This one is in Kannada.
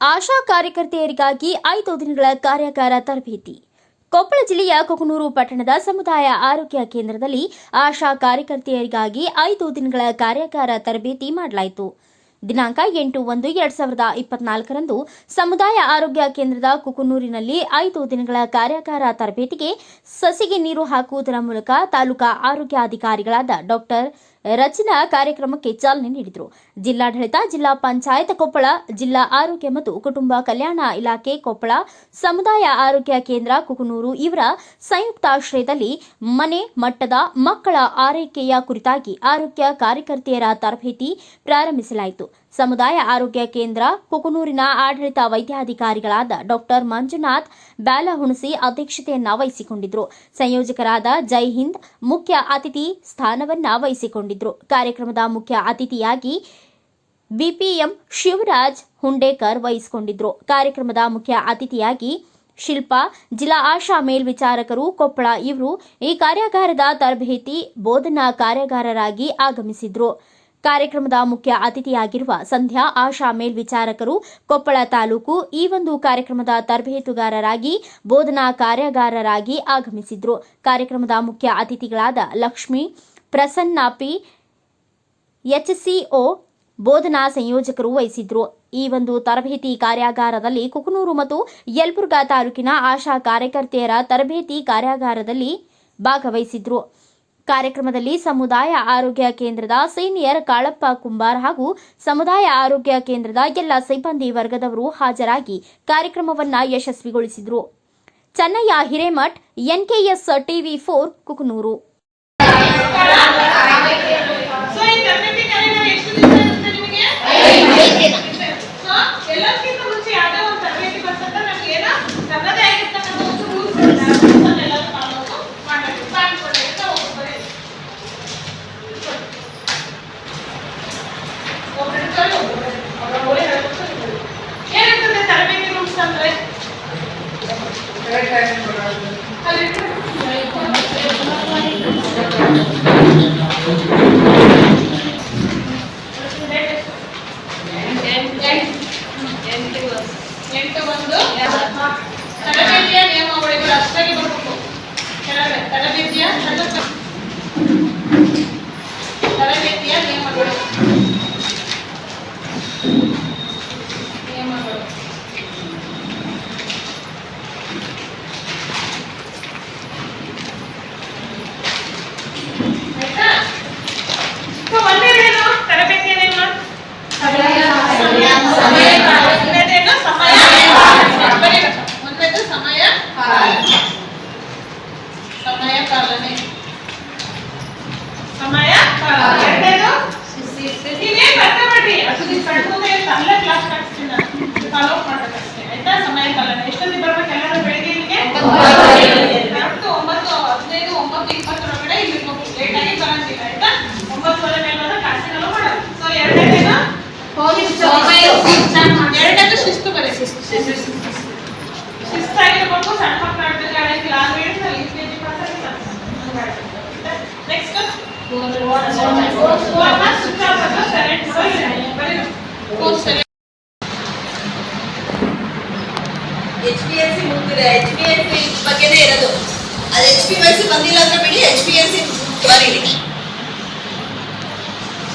ಆಶಾ ಕಾರ್ಯಕರ್ತೆಯರಿಗಾಗಿ ಐದು ದಿನಗಳ ಕಾರ್ಯಾಗಾರ ತರಬೇತಿ. ಕೊಪ್ಪಳ ಜಿಲ್ಲೆಯ ಕೊಕನೂರು ಪಟ್ಟಣದ ಸಮುದಾಯ ಆರೋಗ್ಯ ಕೇಂದ್ರದಲ್ಲಿ ಆಶಾ ಕಾರ್ಯಕರ್ತೆಯರಿಗಾಗಿ ಐದು ದಿನಗಳ ಕಾರ್ಯಾಗಾರ ತರಬೇತಿ ಮಾಡಲಾಯಿತು. ದಿನಾಂಕ ಎಂಟು ಒಂದು ಎರಡ್ ಸಾವಿರದ ಇಪ್ಪತ್ನಾಲ್ಕರಂದು ಸಮುದಾಯ ಆರೋಗ್ಯ ಕೇಂದ್ರದ ಕುಕನೂರಿನಲ್ಲಿ ಐದು ದಿನಗಳ ಕಾರ್ಯಾಗಾರ ತರಬೇತಿಗೆ ಸಸಿಗೆ ನೀರು ಹಾಕುವುದರ ಮೂಲಕ ತಾಲೂಕಾ ಆರೋಗ್ಯಾಧಿಕಾರಿಗಳಾದ ಡಾಕ್ಟರ್ ರಚನಾ ಕಾರ್ಯಕ್ರಮಕ್ಕೆ ಚಾಲನೆ ನೀಡಿದರು. ಜಿಲ್ಲಾಡಳಿತ, ಜಿಲ್ಲಾ ಪಂಚಾಯತ್ ಕೊಪ್ಪಳ, ಜಿಲ್ಲಾ ಆರೋಗ್ಯ ಮತ್ತು ಕುಟುಂಬ ಕಲ್ಯಾಣ ಇಲಾಖೆ ಕೊಪ್ಪಳ, ಸಮುದಾಯ ಆರೋಗ್ಯ ಕೇಂದ್ರ ಕುಕನೂರು ಇವರ ಸಂಯುಕ್ತಾಶ್ರಯದಲ್ಲಿ ಮನೆ ಮಟ್ಟದ ಮಕ್ಕಳ ಆರೈಕೆಯ ಕುರಿತಾಗಿ ಆರೋಗ್ಯ ಕಾರ್ಯಕರ್ತೆಯರ ತರಬೇತಿ ಪ್ರಾರಂಭಿಸಲಾಯಿತು. ಸಮುದಾಯ ಆರೋಗ್ಯ ಕೇಂದ್ರ, ಕುಕನೂರಿನ ಆಡಳಿತ ವೈದ್ಯಾಧಿಕಾರಿಗಳಾದ ಡಾಕ್ಟರ್ ಮಂಜುನಾಥ್ ಬ್ಯಾಲಹುಣಸಿ ಅಧ್ಯಕ್ಷತೆಯನ್ನ ವಹಿಸಿಕೊಂಡಿದ್ರು. ಸಂಯೋಜಕರಾದ ಜೈ ಹಿಂದ್ ಮುಖ್ಯ ಅತಿಥಿ ಸ್ಥಾನವನ್ನ ವಹಿಸಿಕೊಂಡಿದ್ರು. ಕಾರ್ಯಕ್ರಮದ ಮುಖ್ಯ ಅತಿಥಿಯಾಗಿ ಬಿಪಿಎಂ ಶಿವರಾಜ್ ಹುಂಡೇಕರ್ ವಹಿಸಿಕೊಂಡಿದ್ರು. ಕಾರ್ಯಕ್ರಮದ ಮುಖ್ಯ ಅತಿಥಿಯಾಗಿ ಶಿಲ್ಪಾ, ಜಿಲ್ಲಾ ಆಶಾ ಮೇಲ್ವಿಚಾರಕರು ಕೊಪ್ಪಳ ಇವರು ಈ ಕಾರ್ಯಾಗಾರದ ತರಬೇತಿ ಬೋಧನಾ ಕಾರ್ಯಾಗಾರರಾಗಿ ಆಗಮಿಸಿದ್ರು. ಕಾರ್ಯಕ್ರಮದ ಮುಖ್ಯ ಅತಿಥಿಯಾಗಿರುವ ಸಂಧ್ಯಾ, ಆಶಾ ಮೇಲ್ವಿಚಾರಕರು, ಕೊಪ್ಪಳ ತಾಲೂಕು ಈ ಒಂದು ಕಾರ್ಯಕ್ರಮದ ತರಬೇತುಗಾರರಾಗಿ, ಬೋಧನಾ ಕಾರ್ಯಾಗಾರರಾಗಿ ಆಗಮಿಸಿದ್ರು. ಕಾರ್ಯಕ್ರಮದ ಮುಖ್ಯ ಅತಿಥಿಗಳಾದ ಲಕ್ಷ್ಮಿ ಪ್ರಸನ್ನಾಪಿ ಎಚ್ಸಿಒ, ಬೋಧನಾ ಸಂಯೋಜಕರು ವಹಿಸಿದ್ರು. ಈ ಒಂದು ತರಬೇತಿ ಕಾರ್ಯಾಗಾರದಲ್ಲಿ ಕುಕನೂರು ಮತ್ತು ಯಲ್ಬುರ್ಗಾ ತಾಲೂಕಿನ ಆಶಾ ಕಾರ್ಯಕರ್ತೆಯರ ತರಬೇತಿ ಕಾರ್ಯಾಗಾರದಲ್ಲಿ ಭಾಗವಹಿಸಿದ್ರು. ಕಾರ್ಯಕ್ರಮದಲ್ಲಿ ಸಮುದಾಯ ಆರೋಗ್ಯ ಕೇಂದ್ರದ ಸೀನಿಯರ್ ಕಾಳಪ್ಪ ಕುಂಬಾರ್ ಹಾಗೂ ಸಮುದಾಯ ಆರೋಗ್ಯ ಕೇಂದ್ರದ ಎಲ್ಲ ಸಿಬ್ಬಂದಿ ವರ್ಗದವರು ಹಾಜರಾಗಿ ಕಾರ್ಯಕ್ರಮವನ್ನ ಯಶಸ್ವಿಗೊಳಿಸಿದರು. Chennayya Hiremath, NKS TV four, Kukanur. ಎಂಟು ಒಂದು. ತರಬೇತಿಯ ನಿಯಮಾವಳಿಗಳು ಅಷ್ಟಾಗಿ ಬರಬೇಕು ಕೆಳಗಡೆ ತರಬೇತಿಯ ಸಣ್ಣ ತರಬೇತಿಯ ನಿಯಮಗಳು ನಿಯಮಗಳು ಆಯ್ತಾ ಸೊ ಒಂದೇನೇನು ತರಬೇತಿಯದೇನು ಒಂದನೇದೇನು ಸಮಯ ಬರೀಬೇಕು. ಒಂದನೇದು ಸಮಯ ಸಮಯ ಪಾಲನೆ ಸಮಯ ಪಾಲನೆ ಎರಡನೇದು ಮಾಡ್ರಿ ಅದು ಕಣ್ಮುಂದೆ ಇರುತ್ತೆ, ಅಲ್ಲೇ ಕ್ಲಾಸ್ ಮಾಡಿಸ್ತೀನಿ ನಾನು. ಫಾಲೋ ಮಾಡ್ಬೇಕಷ್ಟೇ ಆಯ್ತಾ? ಸಮಯ ಕಾಲ ಎಷ್ಟೊತ್ತಿಗೆ ಬರ್ಬೇಕು ಎಲ್ಲರೂ ಬೆಳಿಗ್ಗೆ ಇಲ್ಲಿಗೆ? ಒಂಬತ್ತು ಹದಿನೈದು ಒಂಬತ್ತು ಇಪ್ಪತ್ತರೊಳಗಡೆ ಇಲ್ಲಿ ಲೇಟ್ ಆಗಿ ಬರಂಗಿಲ್ಲ. ಆಯ್ತಾ? ಒಂಬತ್ತುವರೆ ಮೇಲೆ ಹೋದ್ರೆ ಕ್ಲಾಸಿನೆಲ್ಲ ಮಾಡೋದು ಸೊ ಎರಡನೇ ದಿನ ಎರಡನೇ ಶಿಸ್ತು ಬರೀ ಶಿಸ್ತಾಗಿರ್ಬೇಕು. ಸಣ್ಣ ಮಕ್ಕಳು ಆಡ್ಬೇಕು ಆಡಂಗಿಲ್ಲ ಆರು ಹೇಳಿದ್ರಲ್ಲಿ ಯು ಕೆ ಜಿ ಪಾಸ್ ಆಗಿಲ್ಲ next H P L C ಬಗ್ಗೆನೇ ಇರೋದು. ಅದು ಎಚ್ ಪಿ ವೈ ಸಿ ಬಂದಿಲ್ಲ ಅಂದ್ರೆ ಬಿಡಿ ಎಚ್ ಪಿ ಎಲ್ ಸಿ ಬರೀರಿ